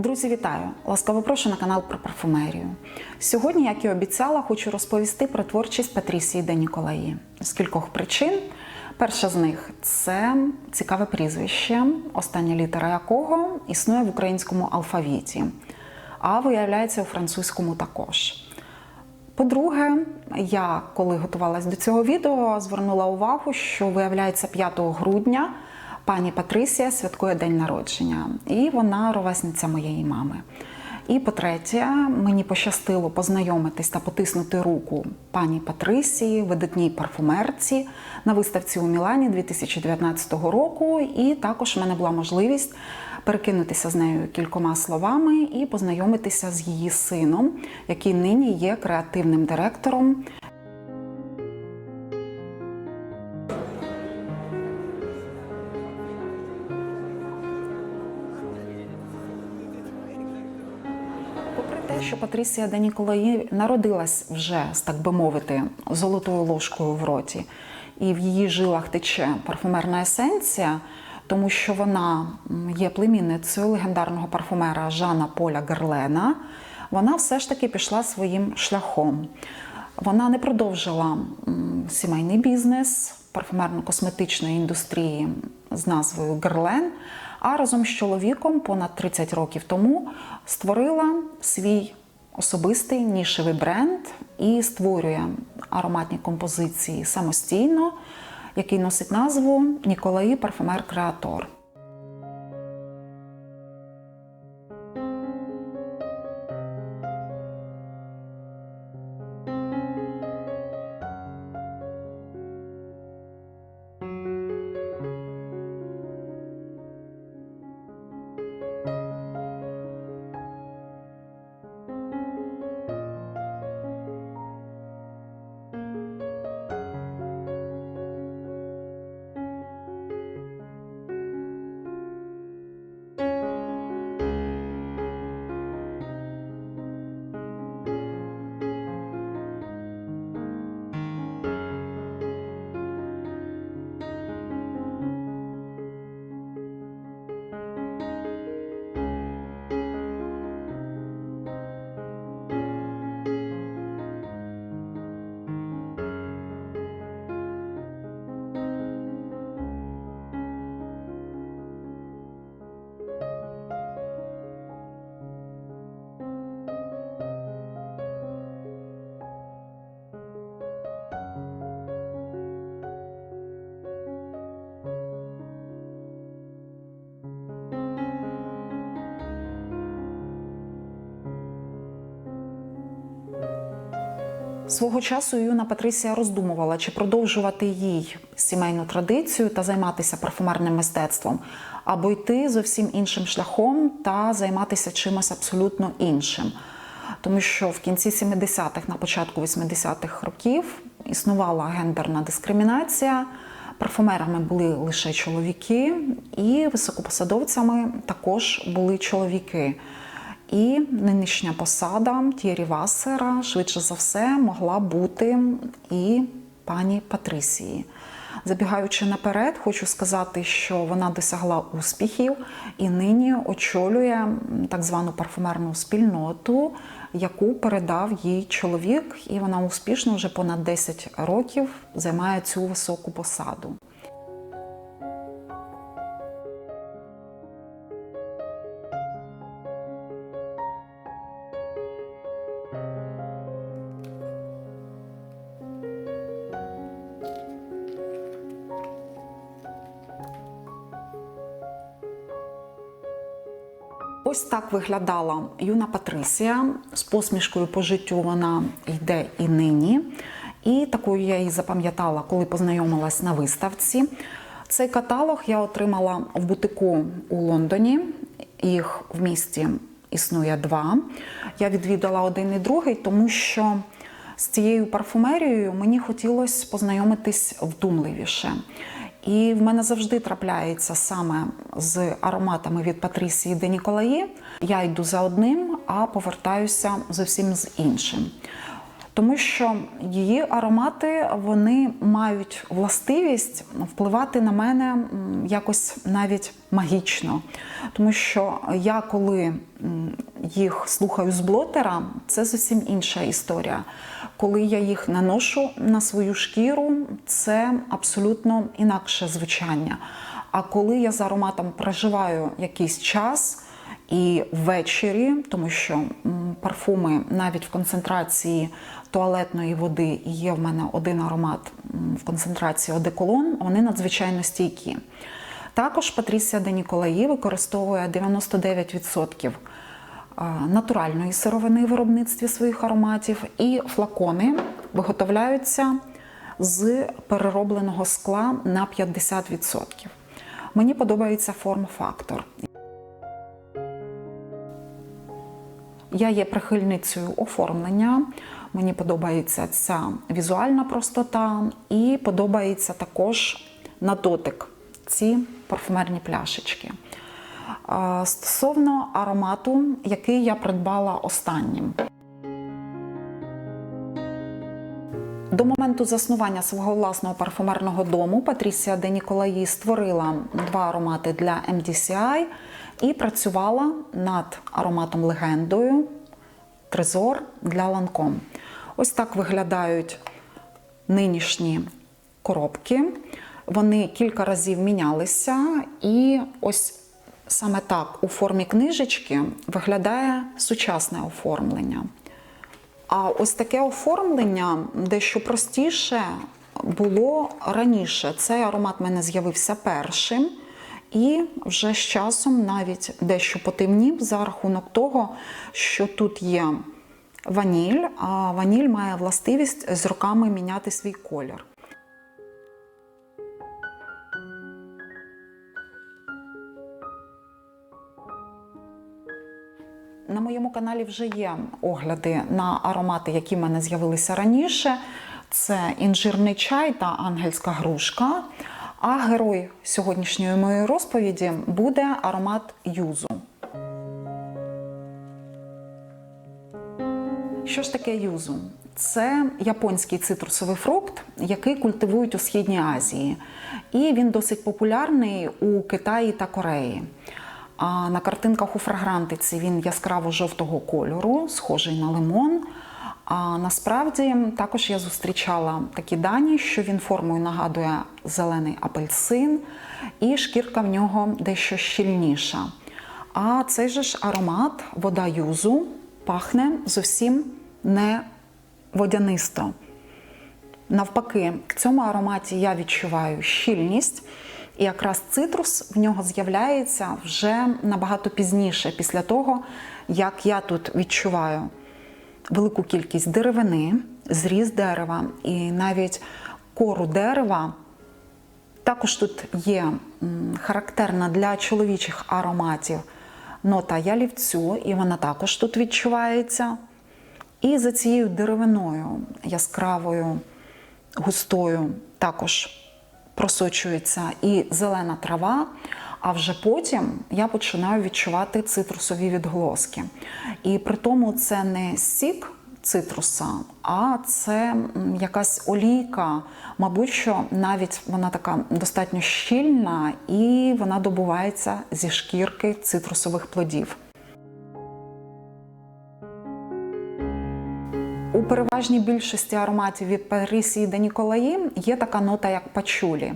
Друзі, вітаю! Ласкаво прошу на канал про парфумерію. Сьогодні, як і обіцяла, хочу розповісти про творчість Патрісії де Ніколаї з кількох причин. Перша з них це цікаве прізвище, остання літера якого існує в українському алфавіті, а виявляється у французькому також. По-друге, я коли готувалась до цього відео, звернула увагу, що виявляється 5 грудня пані Патрисія святкує день народження, і вона ровесниця моєї мами. І по-третє, мені пощастило познайомитись та потиснути руку пані Патрисії, видатній парфумерці на виставці у Мілані 2019 року. І також в мене була можливість перекинутися з нею кількома словами і познайомитися з її сином, який нині є креативним директором Патрісія де Ніколаї народилась вже, так би мовити, золотою ложкою в роті, і в її жилах тече парфумерна есенція, тому що вона є племінницею легендарного парфумера Жана Поля Герлена, вона все ж таки пішла своїм шляхом. Вона не продовжила сімейний бізнес парфумерно-косметичної індустрії з назвою Герлен, а разом з чоловіком понад 30 років тому створила свій особистий нішевий бренд і створює ароматні композиції самостійно, який носить назву Ніколаї Парфумер Креатор. Свого часу юна Патрисія роздумувала, чи продовжувати їй сімейну традицію та займатися парфумерним мистецтвом, або йти зовсім іншим шляхом та займатися чимось абсолютно іншим. Тому що в кінці 70-х, на початку 80-х років існувала гендерна дискримінація. Парфумерами були лише чоловіки, і високопосадовцями також були чоловіки. І нинішня посада Тєрі Вассера, швидше за все, могла бути і пані Патрисії. Забігаючи наперед, хочу сказати, що вона досягла успіхів і нині очолює так звану парфумерну спільноту, яку передав їй чоловік, і вона успішно вже понад 10 років займає цю високу посаду. Ось так виглядала юна Патрисія. З посмішкою по життю вона йде і нині. І такою я її запам'ятала, коли познайомилась на виставці. Цей каталог я отримала в бутику у Лондоні. Їх в місті існує два. Я відвідала один і другий, тому що з цією парфумерією мені хотілося познайомитись вдумливіше. І в мене завжди трапляється саме з ароматами від Патрісії де Ніколаї. Я йду за одним, а повертаюся зовсім з іншим. Тому що її аромати вони мають властивість впливати на мене якось навіть магічно. Тому що я коли їх слухаю з блотера, це зовсім інша історія. Коли я їх наношу на свою шкіру, це абсолютно інакше звучання. А коли я з ароматом проживаю якийсь час і ввечері, тому що парфуми навіть в концентрації туалетної води і є в мене один аромат в концентрації одеколон, вони надзвичайно стійкі. Також Патрісія де Ніколаї використовує 99% а, натуральної сировини в виробництві своїх ароматів, і флакони виготовляються з переробленого скла на 50%. Мені подобається форм-фактор. Я є прихильницею оформлення. Мені подобається ця візуальна простота, і подобається також на дотик ці парфумерні пляшечки. Стосовно аромату, який я придбала останнім. До моменту заснування свого власного парфумерного дому Патрісія де Ніколаї створила два аромати для MDCI і працювала над ароматом легендою Трезор для Ланком. Ось так виглядають нинішні коробки. Вони кілька разів мінялися, і ось саме так у формі книжечки виглядає сучасне оформлення. А ось таке оформлення дещо простіше було раніше. Цей аромат в мене з'явився першим, і вже з часом навіть дещо потемнів за рахунок того, що тут є ваніль, а ваніль має властивість з роками міняти свій колір. На моєму каналі вже є огляди на аромати, які в мене з'явилися раніше. Це інжирний чай та ангельська грушка. А герой сьогоднішньої моєї розповіді буде аромат юзу. Що ж таке юзу? Це японський цитрусовий фрукт, який культивують у Східній Азії. І він досить популярний у Китаї та Кореї. А на картинках у фрагрантиці він яскраво-жовтого кольору, схожий на лимон. А насправді також я зустрічала такі дані, що він формою нагадує зелений апельсин, і шкірка в нього дещо щільніша. А цей же ж аромат, вода юзу, пахне зовсім не водянисто. Навпаки, в цьому ароматі я відчуваю щільність. І якраз цитрус в нього з'являється вже набагато пізніше, після того, як я тут відчуваю велику кількість деревини, зріз дерева і навіть кору дерева. Також тут є характерна для чоловічих ароматів нота ялівцю, і вона також тут відчувається. І за цією деревиною яскравою, густою також просочується і зелена трава, а вже потім я починаю відчувати цитрусові відголоски. І при тому це не сік цитруса, а це якась олійка. Мабуть, що навіть вона така достатньо щільна і вона добувається зі шкірки цитрусових плодів. Переважній більшості ароматів від Парисії де Ніколаї є така нота, як пачулі.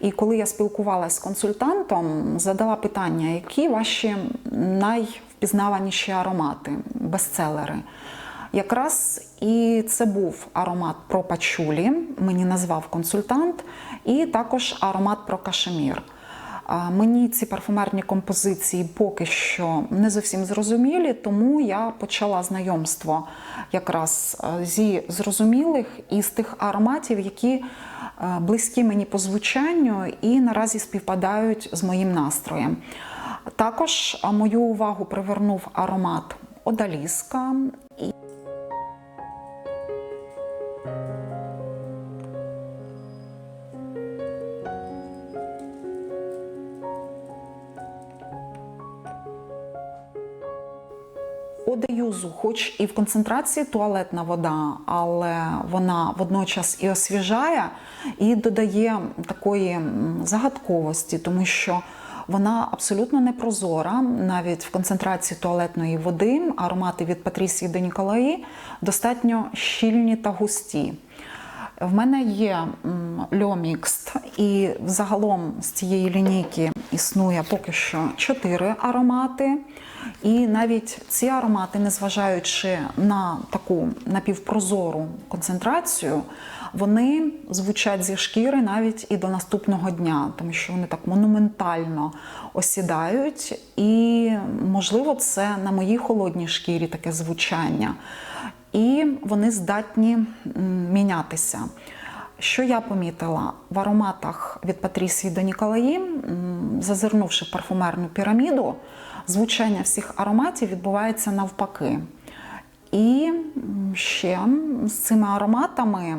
І коли я спілкувалася з консультантом, задала питання, які ваші найвпізнаваніші аромати, бестселери. Якраз і це був аромат про пачулі, мені назвав консультант, і також аромат про кашемір. Мені ці парфумерні композиції поки що не зовсім зрозумілі, тому я почала знайомство якраз зі зрозумілих і з тих ароматів, які близькі мені по звучанню і наразі співпадають з моїм настроєм. Також мою увагу привернув аромат Одаліска. Хоч і в концентрації туалетна вода, але вона водночас і освіжає, і додає такої загадковості, тому що вона абсолютно не прозора. Навіть в концентрації туалетної води аромати від Патрісії до Ніколаї достатньо щільні та густі. В мене є льомікст, і загалом з цієї лінійки існує поки що чотири аромати. І навіть ці аромати, незважаючи на таку напівпрозору концентрацію, вони звучать зі шкіри навіть і до наступного дня, тому що вони так монументально осідають, і можливо, це на моїй холодній шкірі таке звучання. І вони здатні мінятися. Що я помітила в ароматах від Патрісії до Ніколаї, зазирнувши в парфумерну піраміду, звучання всіх ароматів відбувається навпаки. І ще з цими ароматами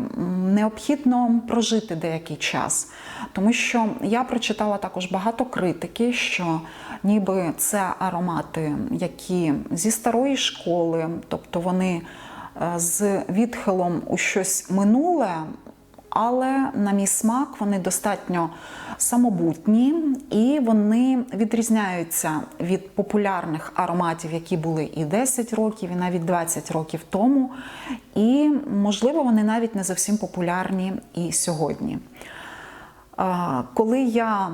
необхідно прожити деякий час, тому що я прочитала також багато критики, що ніби це аромати, які зі старої школи, тобто вони з відхилом у щось минуле, але на мій смак вони достатньо самобутні і вони відрізняються від популярних ароматів, які були і 10 років, і навіть 20 років тому. І, можливо, вони навіть не зовсім популярні і сьогодні. Коли я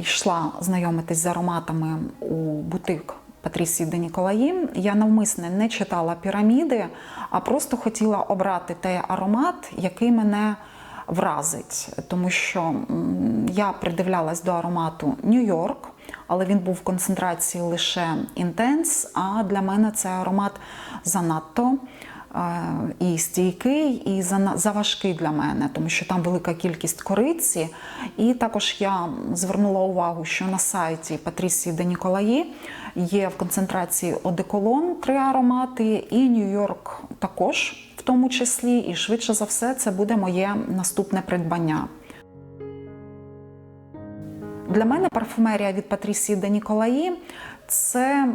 йшла знайомитись з ароматами у бутик Патрісії де Ніколаї, я навмисне не читала піраміди, а просто хотіла обрати той аромат, який мене вразить. Тому що я придивлялась до аромату Нью-Йорк, але він був в концентрації лише інтенс. А для мене це аромат занадто і стійкий, і заважкий для мене, тому що там велика кількість кориці. І також я звернула увагу, що на сайті Патрісії де Ніколаї є в концентрації одеколон три аромати, і Нью-Йорк також в тому числі. І швидше за все, це буде моє наступне придбання. Для мене парфумерія від Патрісії де Ніколаї це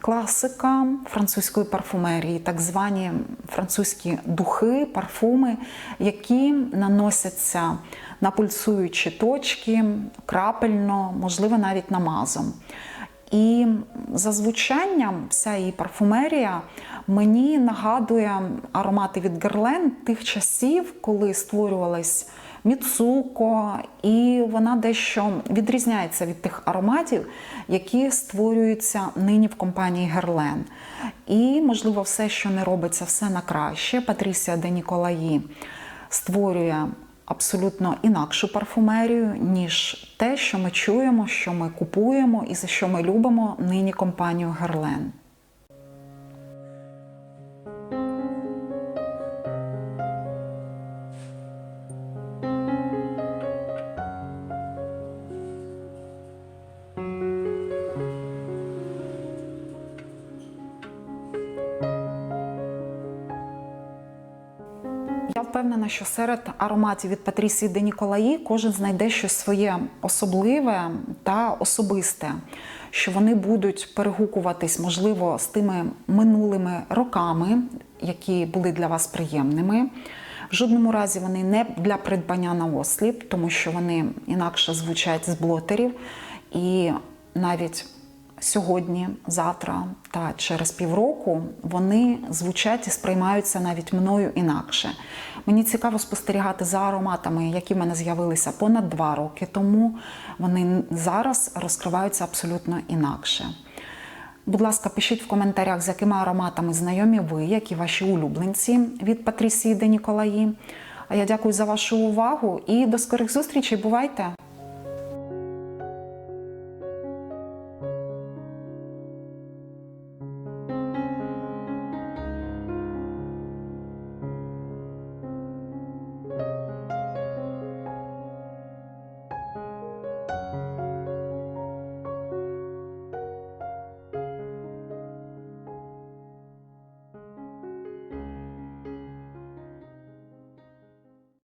класика французької парфумерії, так звані французькі духи, парфуми, які наносяться на пульсуючі точки, крапельно, можливо, навіть намазом. І за звучанням вся її парфумерія мені нагадує аромати від Герлен тих часів, коли створювалась Міцуко, і вона дещо відрізняється від тих ароматів, які створюються нині в компанії Герлен. І, можливо, все, що не робиться, все на краще. Патрісія де Ніколаї створює абсолютно інакшу парфумерію, ніж те, що ми чуємо, що ми купуємо і за що ми любимо нині компанію Герлен. Впевнена, що серед ароматів від Патрісії де Ніколаї кожен знайде щось своє особливе та особисте, що вони будуть перегукуватись, можливо, з тими минулими роками, які були для вас приємними. В жодному разі вони не для придбання на осліп, тому що вони інакше звучать з блотерів. І навіть сьогодні, завтра та через півроку вони звучать і сприймаються навіть мною інакше. Мені цікаво спостерігати за ароматами, які в мене з'явилися понад два роки тому. Вони зараз розкриваються абсолютно інакше. Будь ласка, пишіть в коментарях, з якими ароматами знайомі ви, які ваші улюбленці від Патрісії де Ніколаї. А я дякую за вашу увагу і до скорих зустрічей. Бувайте!